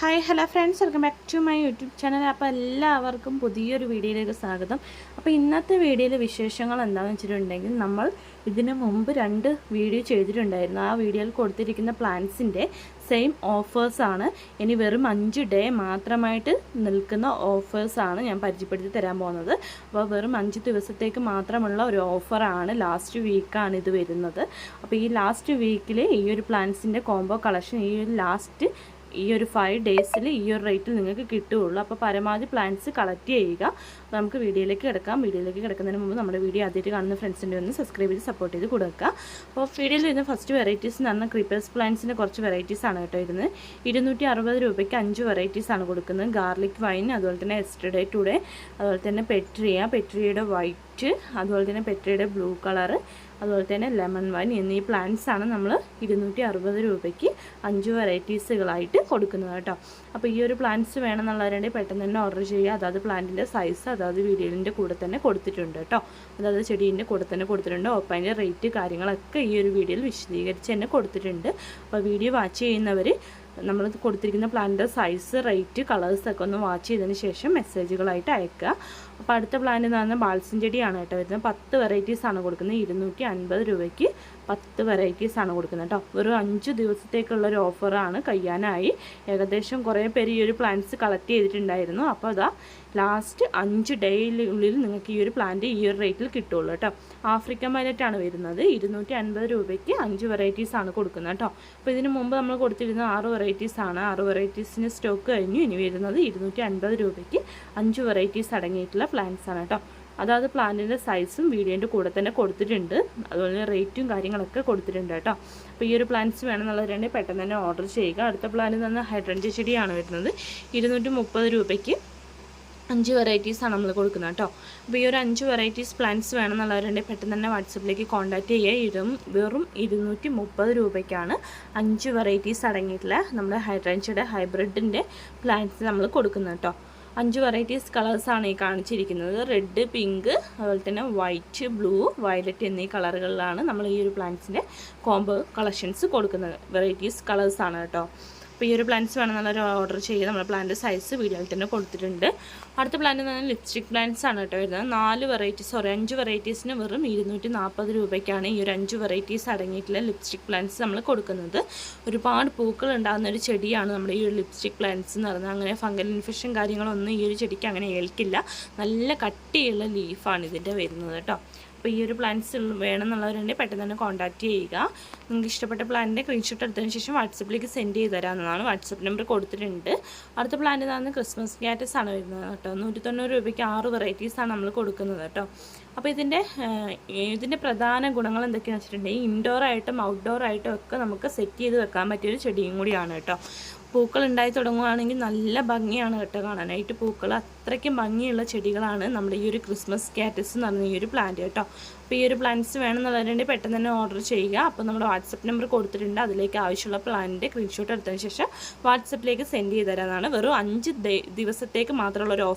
Hi hello friends welcome back to my YouTube channel അപ്പോൾ എല്ലാവർക്കും പുതിയൊരു വീഡിയോയിലേക്ക് സ്വാഗതം. അപ്പോൾ ഇന്നത്തെ വീഡിയോയിലെ വിശേഷങ്ങൾ എന്താണെന്ന് വെച്ചിട്ടുണ്ടെങ്കിൽ നമ്മൾ ഇതിനു മുമ്പ് രണ്ട് വീഡിയോ ചെയ്തിട്ടുണ്ടായിരുന്നു. ആ വീഡിയോയിൽ കൊടുത്തിരിക്കുന്ന പ്ലാൻസിന്റെ സെയിം ഓഫേഴ്സാണ് ഇനി വെറും അഞ്ച് ഡേ മാത്രമായിട്ട് നിൽക്കുന്ന ഓഫേഴ്സാണ് ഞാൻ പരിചയപ്പെടുത്തി തരാൻ പോകുന്നത്. അപ്പോൾ വെറും അഞ്ച് ദിവസത്തേക്ക് മാത്രമുള്ള ഒരു ഓഫറാണ് ലാസ്റ്റ് വീക്കാണ് ഇത് വരുന്നത്. അപ്പോൾ ഈ ലാസ്റ്റ് വീക്കിൽ ഈ ഒരു പ്ലാൻസിന്റെ കോംബോ കളക്ഷൻ ഈ ഒരു ലാസ്റ്റ് ഈ ഒരു ഫൈവ് ഡേയ്സിൽ ഈ ഒരു റേറ്റിൽ നിങ്ങൾക്ക് കിട്ടുകയുള്ളൂ. അപ്പോൾ പരമാവധി പ്ലാന്റ്സ് കളക്ട് ചെയ്യുക. നമുക്ക് വീഡിയോയിലേക്ക് കിടക്കാം. വീഡിയോയിലേക്ക് കിടക്കുന്നതിന് മുമ്പ് നമ്മുടെ വീഡിയോ ആദ്യമായിട്ട് കാണുന്ന ഫ്രണ്ട്സിന്റെ ഒന്ന് സബ്സ്ക്രൈബ് ചെയ്ത് സപ്പോർട്ട് ചെയ്ത് കൊടുക്കുക. അപ്പോൾ വീഡിയോയിൽ വരുന്ന ഫസ്റ്റ് വെറൈറ്റീസ് എന്ന് പറഞ്ഞാൽ ക്രീപ്പേഴ്സ് പ്ലാന്റ്സിന്റെ കുറച്ച് വെറൈറ്റീസ് ആണ് കേട്ടോ ഇരുന്ന് ഇരുന്നൂറ്റി അറുപത് രൂപയ്ക്ക് അഞ്ച് വെറൈറ്റീസ് ആണ് കൊടുക്കുന്നത്. ഗാർലിക് വൈൻ അതുപോലെ തന്നെ എസ്റ്റർഡേ ടുഡേ അതുപോലെ തന്നെ പെട്രിയ പെട്രിയയുടെ വൈറ്റ് അതുപോലെ തന്നെ പെട്രയുടെ ബ്ലൂ കളറ് അതുപോലെ തന്നെ ലെമൺ വൈൻ എന്നീ പ്ലാന്റ്സ് ആണ് നമ്മൾ ഇരുന്നൂറ്റി അറുപത് രൂപയ്ക്ക് അഞ്ച് വെറൈറ്റീസുകളായിട്ട് കൊടുക്കുന്നത് കേട്ടോ. അപ്പോൾ ഈ ഒരു പ്ലാന്റ്സ് വേണമെന്നുള്ളവരുണ്ടെങ്കിൽ പെട്ടെന്ന് തന്നെ ഓർഡർ ചെയ്യുക. അതായത് പ്ലാന്റിന്റെ സൈസ് അതായത് വീഡിയോന്റെ കൂടെ തന്നെ കൊടുത്തിട്ടുണ്ട് കേട്ടോ. അതായത് ചെടീന്റെ കൂടെ തന്നെ കൊടുത്തിട്ടുണ്ട്. അപ്പോൾ അതിന്റെ റേറ്റ് കാര്യങ്ങളൊക്കെ ഈ ഒരു വീഡിയോയിൽ വിശദീകരിച്ച് തന്നെ കൊടുത്തിട്ടുണ്ട്. അപ്പോൾ വീഡിയോ വാച്ച് ചെയ്യുന്നവർ നമ്മൾ കൊടുത്തിരിക്കുന്ന പ്ലാനിന്റെ സൈസ് റേറ്റ് കളേഴ്സൊക്കെ ഒന്ന് വാച്ച് ചെയ്തതിന് ശേഷം മെസ്സേജുകളായിട്ട് അയക്കുക. അപ്പോൾ അടുത്ത പ്ലാൻ എന്ന് പറഞ്ഞാൽ ബാൽസിൻ ചെടിയാണ് കേട്ടോ വരുന്നത്. പത്ത് വെറൈറ്റീസ് ആണ് കൊടുക്കുന്നത്. ഇരുന്നൂറ്റി അൻപത് രൂപയ്ക്ക് പത്ത് വെറൈറ്റീസ് ആണ് കൊടുക്കുന്നത് കേട്ടോ. ഒരു അഞ്ച് ദിവസത്തേക്കുള്ള ഒരു ഓഫറാണ് കഴിയാനായി. ഏകദേശം കുറേ പേര് ഈ ഒരു പ്ലാന്റ്സ് കളക്ട് ചെയ്തിട്ടുണ്ടായിരുന്നു. അപ്പോൾ അതാ ലാസ്റ്റ് അഞ്ച് ഡേയിലുള്ളിൽ നിങ്ങൾക്ക് ഈ ഒരു പ്ലാന്റ് ഈ ഒരു റേറ്റിൽ കിട്ടുള്ളൂ കേട്ടോ. ആഫ്രിക്കൻ വയലറ്റാണ് വരുന്നത്. ഇരുന്നൂറ്റി അൻപത് രൂപയ്ക്ക് അഞ്ച് വെറൈറ്റീസ് ആണ് കൊടുക്കുന്നത് കേട്ടോ. അപ്പോൾ ഇതിന് മുമ്പ് നമ്മൾ കൊടുത്തിരുന്ന ആറ് വെറൈറ്റീസ് ആണ്. ആറ് വെറൈറ്റീസിന് സ്റ്റോക്ക് കഴിഞ്ഞു. ഇനി വരുന്നത് ഇരുന്നൂറ്റി അൻപത് രൂപയ്ക്ക് അഞ്ച് വെറൈറ്റീസ് അടങ്ങിയിട്ടുള്ള പ്ലാന്റ്സ് ആണ് കേട്ടോ അതായത് പ്ലാന്റിന്റെ സൈസും വീഡിയോന്റെ കൂടെ തന്നെ കൊടുത്തിട്ടുണ്ട്. അതുപോലെ തന്നെ റേറ്റും കാര്യങ്ങളൊക്കെ കൊടുത്തിട്ടുണ്ട് കേട്ടോ അപ്പോൾ ഈ ഒരു പ്ലാന്റ്സ് വേണമെന്നുള്ളവരുണ്ടെങ്കിൽ പെട്ടെന്ന് തന്നെ ഓർഡർ ചെയ്യുക. അടുത്ത പ്ലാന്റ് തന്നെ ഹൈഡ്രഞ്ച് ചെടിയാണ് വരുന്നത്. ഇരുന്നൂറ്റി രൂപയ്ക്ക് അഞ്ച് വെറൈറ്റീസാണ് നമ്മൾ കൊടുക്കുന്നത് കേട്ടോ അപ്പോൾ ഈ ഒരു അഞ്ച് വെറൈറ്റീസ് പ്ലാന്റ്സ് വേണമെന്നുള്ളവരുണ്ടെങ്കിൽ പെട്ടെന്ന് തന്നെ വാട്സപ്പിലേക്ക് കോൺടാക്റ്റ് ചെയ്യുക. ഇതും വെറും ഇരുന്നൂറ്റി മുപ്പത് രൂപയ്ക്കാണ് അഞ്ച് വെറൈറ്റീസ് അടങ്ങിയിട്ടുള്ള നമ്മുടെ ഹൈഡ്രഞ്ചയുടെ ഹൈബ്രിഡിന്റെ പ്ലാന്റ്സ് നമ്മൾ കൊടുക്കുന്നത് കേട്ടോ അഞ്ച് വെറൈറ്റീസ് കളേഴ്സാണ് ഈ കാണിച്ചിരിക്കുന്നത്. റെഡ് പിങ്ക് അതുപോലെ തന്നെ വൈറ്റ് ബ്ലൂ വയലറ്റ് എന്നീ കളറുകളിലാണ് നമ്മൾ ഈ ഒരു പ്ലാന്റ്സിന്റെ കോംബോ കളക്ഷൻസ് കൊടുക്കുന്നത്. വെറൈറ്റീസ് കളേഴ്സാണ് കേട്ടോ അപ്പോൾ ഈ ഒരു പ്ലാന്റ്സ് വേണമെന്നുള്ളൊരു ഓർഡർ ചെയ്യുക നമ്മുടെ പ്ലാന്റ് സൈസ് വീഡിയോയിൽ തന്നെ കൊടുത്തിട്ടുണ്ട്. അടുത്ത പ്ലാന്റ് എന്ന് പറഞ്ഞാൽ ലിപ്സ്റ്റിക് പ്ലാന്റ്സ് ആണ് കേട്ടോ വരുന്നത്. നാല് വെറൈറ്റീസ് സോറി അഞ്ച് വെറൈറ്റീസിന് വെറും ഇരുന്നൂറ്റി നാൽപ്പത് രൂപയ്ക്കാണ് ഈ ഒരു അഞ്ച് വെറൈറ്റീസ് അടങ്ങിയിട്ടുള്ള ലിപ്സ്റ്റിക് പ്ലാന്റ്സ് നമ്മൾ കൊടുക്കുന്നത്. ഒരുപാട് പൂക്കൾ ഉണ്ടാകുന്ന ഒരു ചെടിയാണ് നമ്മുടെ ഈ ഒരു ലിപ്സ്റ്റിക് പ്ലാന്റ്സ് എന്ന് പറയുന്നത്. അങ്ങനെ ഫംഗൽ ഇൻഫെക്ഷൻ കാര്യങ്ങളൊന്നും ഈ ഒരു ചെടിക്ക് അങ്ങനെ ഏൽക്കില്ല. നല്ല കട്ടിയുള്ള ലീഫാണ് ഇതിന്റെ വരുന്നത് കേട്ടോ. അപ്പോൾ ഈ ഒരു പ്ലാന്റ്സ് വേണമെന്നുള്ളവരുണ്ടെങ്കിൽ പെട്ടെന്ന് തന്നെ കോൺടാക്റ്റ് ചെയ്യുക. നിങ്ങൾക്ക് ഇഷ്ടപ്പെട്ട പ്ലാന്റിന്റെ സ്ക്രീൻഷോട്ട് എടുത്തതിന് ശേഷം വാട്സപ്പിലേക്ക് സെൻഡ് ചെയ്ത് തരാമെന്നാണ് വാട്സപ്പ് നമ്പർ കൊടുത്തിട്ടുണ്ട്. അടുത്ത പ്ലാന്റ് ഇതാണ് ക്രിസ്മസ് ക്യാറ്റസ് ആണ് വരുന്നത് കേട്ടോ. നൂറ്റി തൊണ്ണൂറ് രൂപയ്ക്ക് ആറ് വെറൈറ്റീസാണ് നമ്മൾ കൊടുക്കുന്നത് കേട്ടോ. അപ്പോൾ ഇതിന്റെ ഇതിന്റെ പ്രധാന ഗുണങ്ങൾ എന്തൊക്കെയാണെന്ന് വെച്ചിട്ടുണ്ടെങ്കിൽ ഇൻഡോർ ആയിട്ടും ഔട്ട്ഡോർ ആയിട്ടും ഒക്കെ നമുക്ക് സെറ്റ് ചെയ്ത് വെക്കാൻ പറ്റിയൊരു ചെടിയും കൂടിയാണ് കേട്ടോ. പൂക്കൾ ഉണ്ടായി തുടങ്ങുകയാണെങ്കിൽ നല്ല ഭംഗിയാണ് കേട്ടോ കാണാനായിട്ട്. പൂക്കൾ അത്രയ്ക്കും ഭംഗിയുള്ള ചെടികളാണ് നമ്മുടെ ഈ ഒരു ക്രിസ്മസ് കാറ്റസ് എന്ന് പറഞ്ഞ ഈ ഒരു പ്ലാന്റ് കേട്ടോ. അപ്പോൾ ഈ ഒരു പ്ലാന്റ്സ് വേണമെന്നുള്ളവരുണ്ടെങ്കിൽ പെട്ടെന്ന് തന്നെ ഓർഡർ ചെയ്യുക. അപ്പോൾ നമ്മുടെ വാട്സപ്പ് നമ്പർ കൊടുത്തിട്ടുണ്ട്. അതിലേക്ക് ആവശ്യമുള്ള പ്ലാനിന്റെ സ്ക്രീൻഷോട്ട് എടുത്തതിന് ശേഷം വാട്സപ്പിലേക്ക് സെൻഡ് ചെയ്ത് തരാനാണ് വെറും അഞ്ച് ദിവസത്തേക്ക് മാത്രമുള്ള ഒരു ഓഫർ